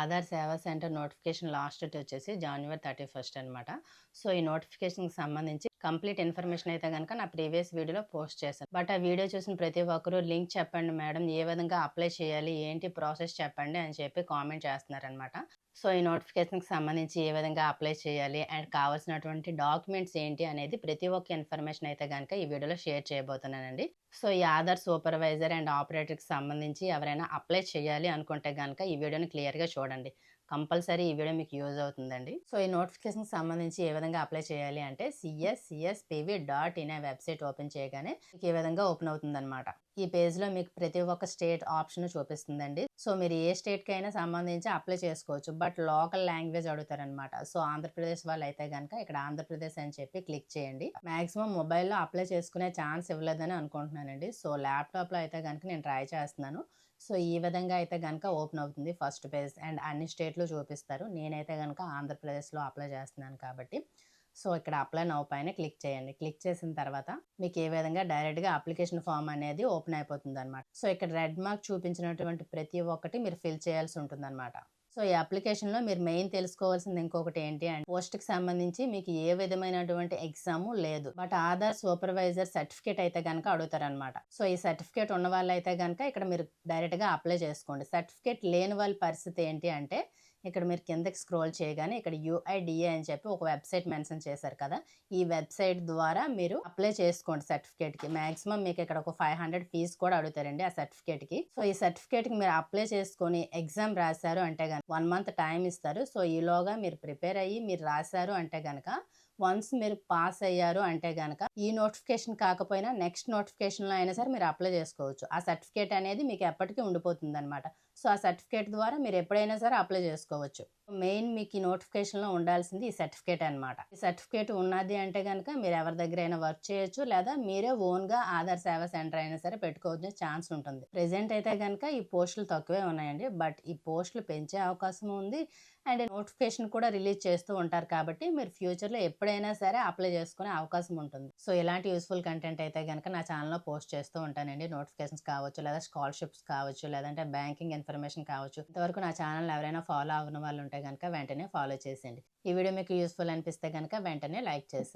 ఆధార్ సేవా centre notification last date వచ్చేసి జనవరి థర్టీ ఫస్ట్ అనమాట సో ఈ నోటిఫికేషన్కి సంబంధించి కంప్లీట్ ఇన్ఫర్మేషన్ అయితే కనుక నా ప్రీవియస్ వీడియోలో పోస్ట్ చేశాను. బట్ ఆ వీడియో చూసిన ప్రతి ఒక్కరూ లింక్ చెప్పండి మేడం ఏ విధంగా అప్లై చేయాలి ఏంటి ప్రాసెస్ చెప్పండి అని చెప్పి కామెంట్ చేస్తున్నారనమాట సో ఈ నోటిఫికేషన్కి సంబంధించి ఏ విధంగా అప్లై చేయాలి అండ్ కావాల్సినటువంటి డాక్యుమెంట్స్ ఏంటి అనేది ప్రతి ఒక్క ఇన్ఫర్మేషన్ అయితే కనుక ఈ వీడియోలో షేర్ చేయబోతున్నానండి. సో ఈ ఆధార్ సూపర్వైజర్ అండ్ ఆపరేటర్కి సంబంధించి ఎవరైనా అప్లై చేయాలి అనుకుంటే కనుక ఈ వీడియోని క్లియర్గా చూడండి. చూడండి కంపల్సరీ ఈ వీడియో మీకు యూజ్ అవుతుందండి. సో ఈ నోటిఫికేషన్కి సంబంధించి ఏ విధంగా అప్లై చేయాలి అంటే CS CSPV dot in website open చేయగానే మీకు ఈ విధంగా ఓపెన్ అవుతుందన్నమాట. ఈ పేజ్లో మీకు ప్రతి ఒక్క స్టేట్ ఆప్షన్ చూపిస్తుందండి. సో మీరు ఏ స్టేట్కి అయినా సంబంధించి అప్లై చేసుకోవచ్చు. బట్ లోకల్ లాంగ్వేజ్ అడుగుతారనమాట సో ఆంధ్రప్రదేశ్ వాళ్ళు అయితే కనుక ఇక్కడ ఆంధ్రప్రదేశ్ అని చెప్పి క్లిక్ చేయండి. మాక్సిమం మొబైల్లో అప్లై చేసుకునే ఛాన్స్ ఇవ్వలేదని అనుకుంటున్నానండి. సో ల్యాప్టాప్లో అయితే కనుక నేను ట్రై చేస్తున్నాను. సో ఈ విధంగా అయితే కనుక ఓపెన్ అవుతుంది ఫస్ట్ పేజ్ అండ్ అన్ని స్టేట్లు చూపిస్తారు. నేనైతే కనుక ఆంధ్రప్రదేశ్లో అప్లై చేస్తున్నాను కాబట్టి. సో ఇక్కడ అప్లై నౌ పైన క్లిక్ చేయండి. క్లిక్ చేసిన తర్వాత మీకు ఏ విధంగా డైరెక్ట్గా అప్లికేషన్ ఫామ్ అనేది ఓపెన్ అయిపోతుంది అనమాట సో ఇక్కడ రెడ్ మార్క్ చూపించినటువంటి ప్రతి ఒక్కటి మీరు ఫిల్ చేయాల్సి ఉంటుంది అనమాట సో ఈ అప్లికేషన్లో మీరు మెయిన్ తెలుసుకోవాల్సింది ఇంకొకటి ఏంటి అంటే పోస్ట్కి సంబంధించి మీకు ఏ విధమైనటువంటి ఎగ్జామ్ లేదు. బట్ ఆధార్ సూపర్వైజర్ సర్టిఫికేట్ అయితే కనుక అడుగుతారనమాట. సో ఈ సర్టిఫికేట్ ఉన్న వాళ్ళు అయితే కనుక ఇక్కడ మీరు డైరెక్ట్గా అప్లై చేసుకోండి. సర్టిఫికేట్ లేని వాళ్ళ పరిస్థితి ఏంటి అంటే ఇక్కడ మీరు కిందకి స్క్రోల్ చేయగానే ఇక్కడ యుఐడిఏ అని చెప్పి ఒక వెబ్సైట్ మెన్షన్ చేశారు కదా. ఈ వెబ్సైట్ ద్వారా మీరు అప్లై చేసుకోండి సర్టిఫికేట్కి. మాక్సిమం మీకు ఇక్కడ ఒక ఫైవ్ హండ్రెడ్ ఫీజు కూడా అడుగుతారండి ఆ సర్టిఫికేట్కి. సో ఈ సర్టిఫికేట్కి మీరు అప్లై చేసుకొని ఎగ్జామ్ రాశారు అంటే కనుక వన్ మంత్ టైం ఇస్తారు. సో ఈలోగా మీరు ప్రిపేర్ అయ్యి మీరు రాశారు అంటే కనుక వన్స్ మీరు పాస్ అయ్యారు అంటే కనుక ఈ నోటిఫికేషన్ కాకపోయినా నెక్స్ట్ నోటిఫికేషన్లో అయినా సరే మీరు అప్లై చేసుకోవచ్చు. ఆ సర్టిఫికేట్ అనేది మీకు ఎప్పటికీ ఉండిపోతుంది అనమాట సో ఆ సర్టిఫికేట్ ద్వారా మీరు ఎప్పుడైనా సరే అప్లై చేసుకోవచ్చు. మెయిన్ మీకు ఈ నోటిఫికేషన్లో ఉండాల్సింది ఈ సర్టిఫికేట్ అనమాట ఈ సర్టిఫికేట్ ఉన్నది అంటే కనుక మీరు ఎవరి దగ్గర అయినా వర్క్ చేయొచ్చు లేదా మీరే ఓన్గా ఆధార్ సేవా సెంటర్ అయినా సరే పెట్టుకోవచ్చు ఛాన్స్ ఉంటుంది. ప్రెసెంట్ అయితే కనుక ఈ పోస్టులు తక్కువే ఉన్నాయండి. బట్ ఈ పోస్టులు పెంచే అవకాశం ఉంది. అండ్ నోటిఫికేషన్ కూడా రిలీజ్ చేస్తూ ఉంటారు కాబట్టి మీరు ఫ్యూచర్లో ఎప్పుడైనా సరే అప్లై చేసుకునే అవకాశం ఉంటుంది. సో ఇలాంటి యూస్ఫుల్ కంటెంట్ అయితే కనుక నా ఛానల్లో పోస్ట్ చేస్తూ ఉంటానండి. నోటిఫికేషన్స్ కావచ్చు లేదా స్కాలర్షిప్స్ కావచ్చు లేదంటే బ్యాంకింగ్ ఇన్ఫర్మేషన్ కావచ్చు. ఇంతవరకు నా ఛానల్ ఎవరైనా ఫాలో అవ్వని వాళ్ళు ఉంటే కనుక వెంటనే ఫాలో చేసేయండి. ఈ వీడియో మీకు యూస్ఫుల్ అనిపిస్తే కనుక వెంటనే లైక్ చేసేయండి.